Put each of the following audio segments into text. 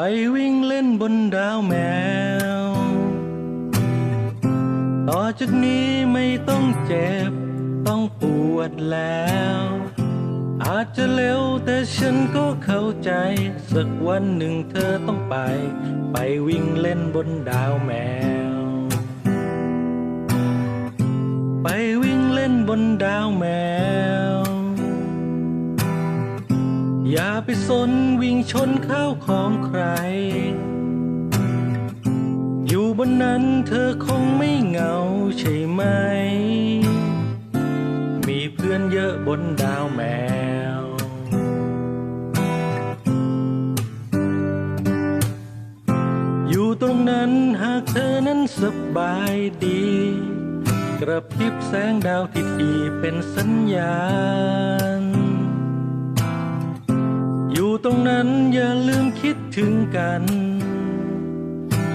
ไปวิ่งเล่นบนดาวแมว ต่อจากนี้ไม่ต้องเจ็บ ต้องปวดแล้ว อาจจะเร็วแต่ฉันก็เข้าใจ สักวันหนึ่งเธอต้องไป ไปวิ่งเล่นบนดาวแมว ไปวิ่งเล่นบนดาวแมว อย่าไปสนวิ่งชนข้าวของใคร อยู่บนนั้นเธอคงไม่เหงาใช่ไหม มีเพื่อนเยอะบนดาวแมว อยู่ตรงนั้นหากเธอนั้นสบายดี กระพริบแสงดาวที่ดีเป็นสัญญาณ ตรงนั้นอย่าลืมคิดถึงกัน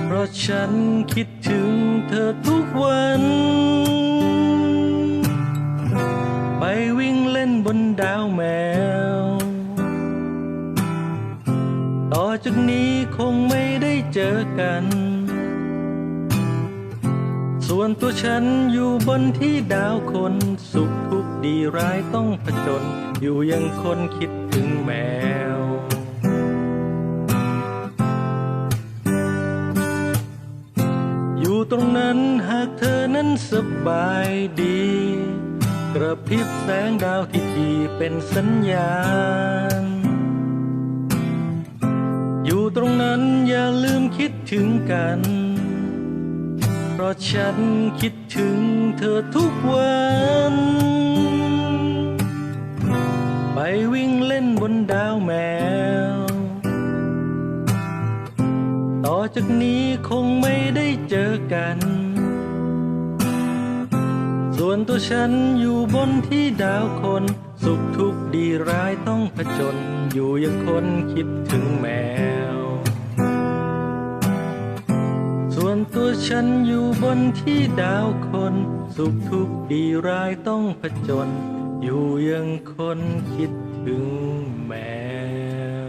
เพราะฉันคิดถึงเธอทุกวัน ไปวิ่งเล่นบนดาวแมว ต่อจากนี้คงไม่ได้เจอกัน ส่วนตัวฉันอยู่บนที่ดาวคนสุขทุกข์ดีร้ายต้องผจญอยู่ยังคนคิดถึงแมว ตรงนั้นหากเธอนั้นสบายดี กระพริบแสงดาวที่ดีเป็นสัญญาณ อยู่ตรงนั้นอย่าลืมคิดถึงกัน เพราะฉันคิดถึงเธอทุกวันไปวิ่งเล่นบนดาวแม ต่อจากนี้คงไม่ได้เจอกัน ส่วนตัวฉันอยู่บนที่ดาวคน สุขทุกข์ดีร้ายต้องผจญอยู่อยังคนคิดถึงแมว ส่วนตัวฉันอยู่บนที่ดาวคน สุขทุกข์ดีร้ายต้องผจญอยู่อยังคนคิดถึงแมว